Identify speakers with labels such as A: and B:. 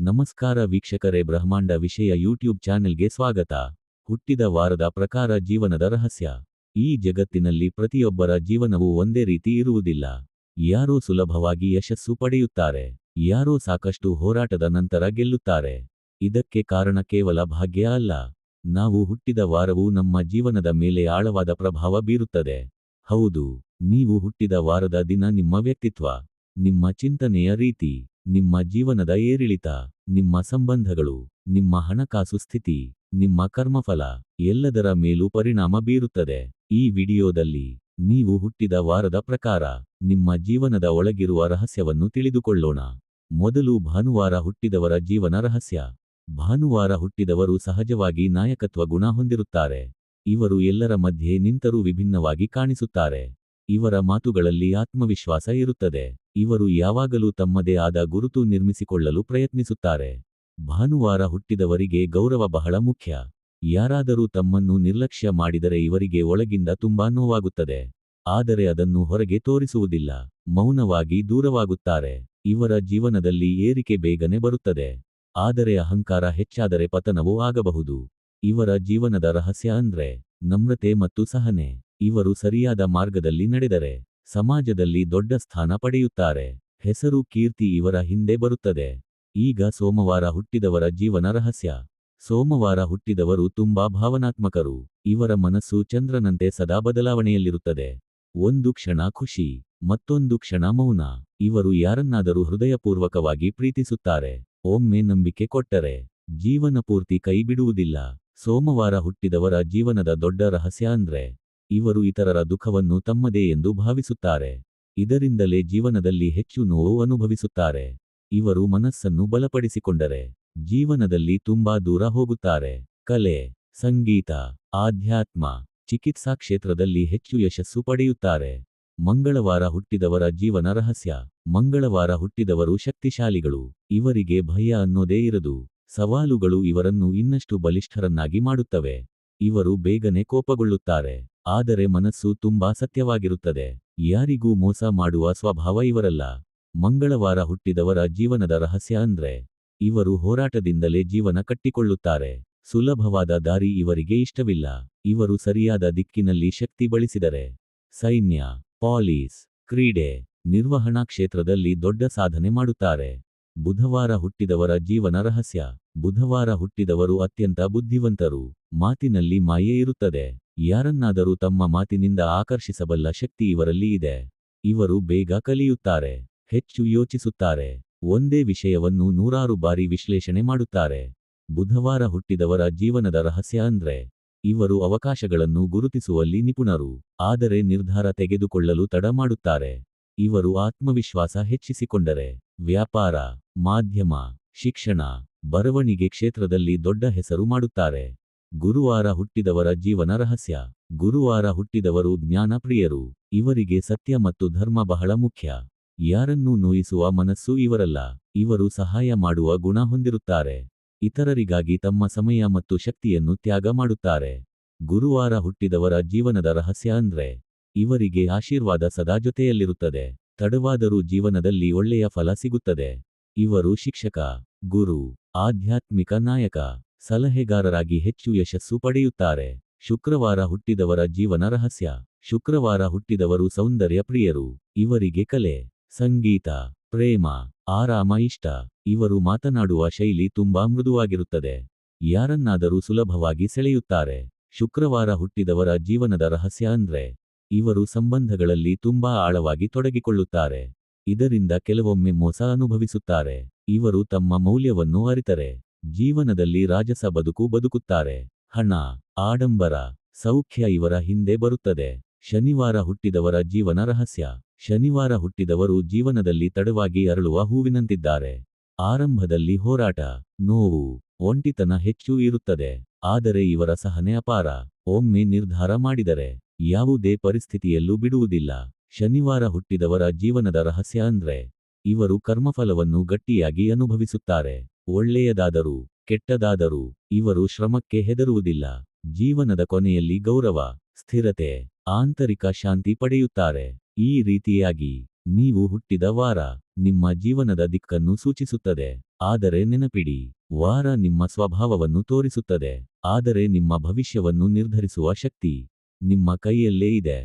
A: ನಮಸ್ಕಾರ ವೀಕ್ಷಕರೇ, ಬ್ರಹ್ಮಾಂಡ ವಿಷಯ ಯೂಟ್ಯೂಬ್ ಚಾನೆಲ್ಗೆ ಸ್ವಾಗತ. ಹುಟ್ಟಿದ ವಾರದ ಪ್ರಕಾರ ಜೀವನದ ರಹಸ್ಯ. ಈ ಜಗತ್ತಿನಲ್ಲಿ ಪ್ರತಿಯೊಬ್ಬರ ಜೀವನವು ಒಂದೇ ರೀತಿ ಇರುವುದಿಲ್ಲ. ಯಾರೋ ಸುಲಭವಾಗಿ ಯಶಸ್ಸು ಪಡೆಯುತ್ತಾರೆ. ಯಾರೋ ಸಾಕಷ್ಟು ಹೋರಾಟದ ನಂತರ ಗೆಲ್ಲುತ್ತಾರೆ. ಇದಕ್ಕೆ ಕಾರಣ ಕೇವಲ ಭಾಗ್ಯ ಅಲ್ಲ. ನಾವು ಹುಟ್ಟಿದ ವಾರವು ನಮ್ಮ ಜೀವನದ ಮೇಲೆ ಆಳವಾದ ಪ್ರಭಾವ ಬೀರುತ್ತದೆ. ಹೌದು, ನೀವು ಹುಟ್ಟಿದ ವಾರದ ದಿನ ನಿಮ್ಮ ವ್ಯಕ್ತಿತ್ವ, ನಿಮ್ಮ ಚಿಂತನೆಯ ರೀತಿ. ನಿಮ್ಮ ಜೀವನದ ಏರಿಳಿತ, ನಿಮ್ಮ ಸಂಬಂಧಗಳು, ನಿಮ್ಮ ಹಣಕಾಸು ಸ್ಥಿತಿ, ನಿಮ್ಮ ಕರ್ಮಫಲ ಎಲ್ಲದರ ಮೇಲೂ ಪರಿಣಾಮ ಬೀರುತ್ತದೆ. ಈ ವಿಡಿಯೋದಲ್ಲಿ ನೀವು ಹುಟ್ಟಿದ ವಾರದ ಪ್ರಕಾರ ನಿಮ್ಮ ಜೀವನದ ಒಳಗಿರುವ ರಹಸ್ಯವನ್ನು ತಿಳಿದುಕೊಳ್ಳೋಣ. ಮೊದಲು ಭಾನುವಾರ ಹುಟ್ಟಿದವರ ಜೀವನ ರಹಸ್ಯ. ಭಾನುವಾರ ಹುಟ್ಟಿದವರು ಸಹಜವಾಗಿ ನಾಯಕತ್ವ ಗುಣ ಹೊಂದಿರುತ್ತಾರೆ. ಇವರು ಎಲ್ಲರ ಮಧ್ಯೆ ನಿಂತರೂ ವಿಭಿನ್ನವಾಗಿ ಕಾಣಿಸುತ್ತಾರೆ. ಇವರ ಮಾತುಗಳಲ್ಲಿ ಆತ್ಮವಿಶ್ವಾಸ ಇರುತ್ತದೆ. ಇವರು ಯಾವಾಗಲೂ ತಮ್ಮದೇ ಆದ ಗುರುತು ನಿರ್ಮಿಸಿಕೊಳ್ಳಲು ಪ್ರಯತ್ನಿಸುತ್ತಾರೆ. ಭಾನುವಾರ ಹುಟ್ಟಿದವರಿಗೆ ಗೌರವ ಬಹಳ ಮುಖ್ಯ. ಯಾರಾದರೂ ತಮ್ಮನ್ನು ನಿರ್ಲಕ್ಷ್ಯ ಮಾಡಿದರೆ ಇವರಿಗೆ ಒಳಗಿಂದ ತುಂಬಾ ನೋವಾಗುತ್ತದೆ. ಆದರೆ ಅದನ್ನು ಹೊರಗೆ ತೋರಿಸುವುದಿಲ್ಲ. ಮೌನವಾಗಿ ದೂರವಾಗುತ್ತಾರೆ. ಇವರ ಜೀವನದಲ್ಲಿ ಏರಿಕೆ ಬೇಗನೆ ಬರುತ್ತದೆ. ಆದರೆ ಅಹಂಕಾರ ಹೆಚ್ಚಾದರೆ ಪತನವೂ ಆಗಬಹುದು. ಇವರ ಜೀವನದ ರಹಸ್ಯ ಅಂದ್ರೆ ನಮ್ರತೆ ಮತ್ತು ಸಹನೆ. ಇವರು ಸರಿಯಾದ ಮಾರ್ಗದಲ್ಲಿ ನಡೆದರೆ, ಸಮಾಜದಲ್ಲಿ ದೊಡ್ಡ ಸ್ಥಾನ ಪಡೆಯುತ್ತಾರೆ. ಹೆಸರು ಕೀರ್ತಿ ಇವರ ಹಿಂದೆ ಬರುತ್ತದೆ. ಈಗ ಸೋಮವಾರ ಹುಟ್ಟಿದವರ ಜೀವನ ರಹಸ್ಯ. ಸೋಮವಾರ ಹುಟ್ಟಿದವರು ತುಂಬಾ ಭಾವನಾತ್ಮಕರು. ಇವರ ಮನಸ್ಸು ಚಂದ್ರನಂತೆ ಸದಾ ಬದಲಾವಣೆಯಲ್ಲಿರುತ್ತದೆ. ಒಂದು ಕ್ಷಣ ಖುಷಿ, ಮತ್ತೊಂದು ಕ್ಷಣ ಮೌನ. ಇವರು ಯಾರನ್ನಾದರೂ ಹೃದಯಪೂರ್ವಕವಾಗಿ ಪ್ರೀತಿಸುತ್ತಾರೆ. ಒಮ್ಮೆ ನಂಬಿಕೆ ಕೊಟ್ಟರೆ, ಜೀವನ ಪೂರ್ತಿ ಕೈಬಿಡುವುದಿಲ್ಲ. ಸೋಮವಾರ ಹುಟ್ಟಿದವರ ಜೀವನದ ದೊಡ್ಡ ರಹಸ್ಯ ಅಂದ್ರೆ ಇವರು ಇತರರ ದುಃಖವನ್ನು ತಮ್ಮದೇ ಎಂದು ಭಾವಿಸುತ್ತಾರೆ. ಇದರಿಂದಲೇ ಜೀವನದಲ್ಲಿ ಹೆಚ್ಚು ನೋವು ಅನುಭವಿಸುತ್ತಾರೆ. ಇವರು ಮನಸ್ಸನ್ನು ಬಲಪಡಿಸಿಕೊಂಡರೆ, ಜೀವನದಲ್ಲಿ ತುಂಬಾ ದೂರ ಹೋಗುತ್ತಾರೆ. ಕಲೆ, ಸಂಗೀತ, ಆಧ್ಯಾತ್ಮ, ಚಿಕಿತ್ಸಾ ಕ್ಷೇತ್ರದಲ್ಲಿ ಹೆಚ್ಚು ಯಶಸ್ಸು ಪಡೆಯುತ್ತಾರೆ. ಮಂಗಳವಾರ ಹುಟ್ಟಿದವರ ಜೀವನ ರಹಸ್ಯ, ಮಂಗಳವಾರ ಹುಟ್ಟಿದವರು ಶಕ್ತಿಶಾಲಿಗಳು, ಇವರಿಗೆ ಭಯ ಅನ್ನೋದೇ ಇರದು. ಸವಾಲುಗಳು ಇವರನ್ನು ಇನ್ನಷ್ಟು ಬಲಿಷ್ಠರನ್ನಾಗಿ ಮಾಡುತ್ತವೆ. ಇವರು ಬೇಗನೆ ಕೋಪಗೊಳ್ಳುತ್ತಾರೆ. ಆದರೆ ಮನಸ್ಸು ತುಂಬಾ ಸತ್ಯವಾಗಿರುತ್ತದೆ. ಯಾರಿಗೂ ಮೋಸ ಮಾಡುವ ಸ್ವಭಾವ ಇವರಲ್ಲ. ಮಂಗಳವಾರ ಹುಟ್ಟಿದವರ ಜೀವನದ ರಹಸ್ಯ ಅಂದ್ರೆ, ಇವರು ಹೋರಾಟದಿಂದಲೇ ಜೀವನ ಕಟ್ಟಿಕೊಳ್ಳುತ್ತಾರೆ. ಸುಲಭವಾದ ದಾರಿ ಇವರಿಗೆ ಇಷ್ಟವಿಲ್ಲ. ಇವರು ಸರಿಯಾದ ದಿಕ್ಕಿನಲ್ಲಿ ಶಕ್ತಿ ಬಳಸಿದರೆ ಸೈನ್ಯ, ಪಾಲೀಸ್, ಕ್ರೀಡೆ, ನಿರ್ವಹಣಾ ಕ್ಷೇತ್ರದಲ್ಲಿ ದೊಡ್ಡ ಸಾಧನೆ ಮಾಡುತ್ತಾರೆ. ಬುಧವಾರ ಹುಟ್ಟಿದವರ ಜೀವನ ರಹಸ್ಯ, ಬುಧವಾರ ಹುಟ್ಟಿದವರು ಅತ್ಯಂತ ಬುದ್ಧಿವಂತರು. ಮಾತಿನಲ್ಲಿ ಮಾಯೆ ಇರುತ್ತದೆ. ಯಾರನ್ನಾದರೂ ತಮ್ಮ ಮಾತಿನಿಂದ ಆಕರ್ಷಿಸಬಲ್ಲ ಶಕ್ತಿ ಇವರಲ್ಲಿ ಇದೆ. ಇವರು ಬೇಗ ಕಲಿಯುತ್ತಾರೆ, ಹೆಚ್ಚು ಯೋಚಿಸುತ್ತಾರೆ, ಒಂದೇ ವಿಷಯವನ್ನು ನೂರಾರು ಬಾರಿ ವಿಶ್ಲೇಷಣೆ ಮಾಡುತ್ತಾರೆ. ಬುಧವಾರ ಹುಟ್ಟಿದವರ ಜೀವನದ ರಹಸ್ಯ ಅಂದ್ರೆ, ಇವರು ಅವಕಾಶಗಳನ್ನು ಗುರುತಿಸುವಲ್ಲಿ ನಿಪುಣರು, ಆದರೆ ನಿರ್ಧಾರ ತೆಗೆದುಕೊಳ್ಳಲು ತಡ ಮಾಡುತ್ತಾರೆ. ಇವರು ಆತ್ಮವಿಶ್ವಾಸ ಹೆಚ್ಚಿಸಿಕೊಂಡರೆ, ವ್ಯಾಪಾರ, ಮಾಧ್ಯಮ, ಶಿಕ್ಷಣ, ಬರವಣಿಗೆ ಕ್ಷೇತ್ರದಲ್ಲಿ ದೊಡ್ಡ ಹೆಸರು ಮಾಡುತ್ತಾರೆ. ಗುರುವಾರ ಹುಟ್ಟಿದವರ ಜೀವನ ರಹಸ್ಯ. ಗುರುವಾರ ಹುಟ್ಟಿದವರು ಜ್ಞಾನಪ್ರಿಯರು. ಇವರಿಗೆ ಸತ್ಯ ಮತ್ತು ಧರ್ಮ ಬಹಳ ಮುಖ್ಯ. ಯಾರನ್ನೂ ನೋಯಿಸುವ ಮನಸ್ಸು ಇವರಲ್ಲ. ಇವರು ಸಹಾಯ ಮಾಡುವ ಗುಣ ಹೊಂದಿರುತ್ತಾರೆ. ಇತರರಿಗಾಗಿ ತಮ್ಮ ಸಮಯ ಮತ್ತು ಶಕ್ತಿಯನ್ನು ತ್ಯಾಗ ಮಾಡುತ್ತಾರೆ. ಗುರುವಾರ ಹುಟ್ಟಿದವರ ಜೀವನದ ರಹಸ್ಯ ಅಂದ್ರೆ, ಇವರಿಗೆ ಆಶೀರ್ವಾದ ಸದಾ ಜೊತೆಯಲ್ಲಿರುತ್ತದೆ. ತಡವಾದರೂ ಜೀವನದಲ್ಲಿ ಒಳ್ಳೆಯ ಫಲ ಸಿಗುತ್ತದೆ. ಇವರು ಶಿಕ್ಷಕ, ಗುರು, ಆಧ್ಯಾತ್ಮಿಕ ನಾಯಕ. ಸಲಹೆಗಾರರಾಗಿ ಹೆಚ್ಚು ಯಶಸ್ಸು ಪಡೆಯುತ್ತಾರೆ. ಶುಕ್ರವಾರ ಹುಟ್ಟಿದವರ ಜೀವನ ರಹಸ್ಯ. ಶುಕ್ರವಾರ ಹುಟ್ಟಿದವರು ಸೌಂದರ್ಯ ಪ್ರಿಯರು. ಇವರಿಗೆ ಕಲೆ, ಸಂಗೀತ, ಪ್ರೇಮ, ಆರಾಮ ಇಷ್ಟ. ಇವರು ಮಾತನಾಡುವ ಶೈಲಿ ತುಂಬಾ ಮೃದುವಾಗಿರುತ್ತದೆ. ಯಾರನ್ನಾದರೂ ಸುಲಭವಾಗಿ ಸೆಳೆಯುತ್ತಾರೆ. ಶುಕ್ರವಾರ ಹುಟ್ಟಿದವರ ಜೀವನದ ರಹಸ್ಯ ಅಂದ್ರೆ, ಇವರು ಸಂಬಂಧಗಳಲ್ಲಿ ತುಂಬಾ ಆಳವಾಗಿ ತೊಡಗಿಕೊಳ್ಳುತ್ತಾರೆ. ಇದರಿಂದ ಕೆಲವೊಮ್ಮೆ ಮೋಸ ಅನುಭವಿಸುತ್ತಾರೆ. ಇವರು ತಮ್ಮ ಮೌಲ್ಯವನ್ನು ಅರಿತರೆ. ಜೀವನದಲ್ಲಿ ರಾಜಸ ಬದುಕು ಬದುಕುತ್ತಾರೆ. ಹಣ, ಆಡಂಬರ, ಸೌಖ್ಯ ಇವರ ಹಿಂದೆ ಬರುತ್ತದೆ. ಶನಿವಾರ ಹುಟ್ಟಿದವರ ಜೀವನ ರಹಸ್ಯ. ಶನಿವಾರ ಹುಟ್ಟಿದವರು ಜೀವನದಲ್ಲಿ ತಡವಾಗಿ ಅರಳುವ ಹೂವಿನಂತಿದ್ದಾರೆ. ಆರಂಭದಲ್ಲಿ ಹೋರಾಟ, ನೋವು, ಒಂಟಿತನ ಹೆಚ್ಚು ಇರುತ್ತದೆ. ಆದರೆ ಇವರ ಸಹನೆ ಅಪಾರ. ಒಮ್ಮೆ ನಿರ್ಧಾರ ಮಾಡಿದರೆ ಯಾವುದೇ ಪರಿಸ್ಥಿತಿಯಲ್ಲೂ ಬಿಡುವುದಿಲ್ಲ. ಶನಿವಾರ ಹುಟ್ಟಿದವರ ಜೀವನದ ರಹಸ್ಯ ಅಂದ್ರೆ ಇವರು ಕರ್ಮಫಲವನ್ನು ಗಟ್ಟಿಯಾಗಿ ಅನುಭವಿಸುತ್ತಾರೆ. ಒಳ್ಳೆಯದಾದರೂ, ಕೆಟ್ಟದಾದರೂ ಇವರು ಶ್ರಮಕ್ಕೆ ಹೆದರುವುದಿಲ್ಲ. ಜೀವನದ ಕೊನೆಯಲ್ಲಿ ಗೌರವ, ಸ್ಥಿರತೆ, ಆಂತರಿಕ ಶಾಂತಿ ಪಡೆಯುತ್ತಾರೆ. ಈ ರೀತಿಯಾಗಿ ನೀವು ಹುಟ್ಟಿದ ವಾರ ನಿಮ್ಮ ಜೀವನದ ದಿಕ್ಕನ್ನು ಸೂಚಿಸುತ್ತದೆ. ಆದರೆ ನೆನಪಿಡಿ, ವಾರ ನಿಮ್ಮ ಸ್ವಭಾವವನ್ನು ತೋರಿಸುತ್ತದೆ. ಆದರೆ ನಿಮ್ಮ ಭವಿಷ್ಯವನ್ನು ನಿರ್ಧರಿಸುವ ಶಕ್ತಿ ನಿಮ್ಮ ಕೈಯಲ್ಲೇ ಇದೆ.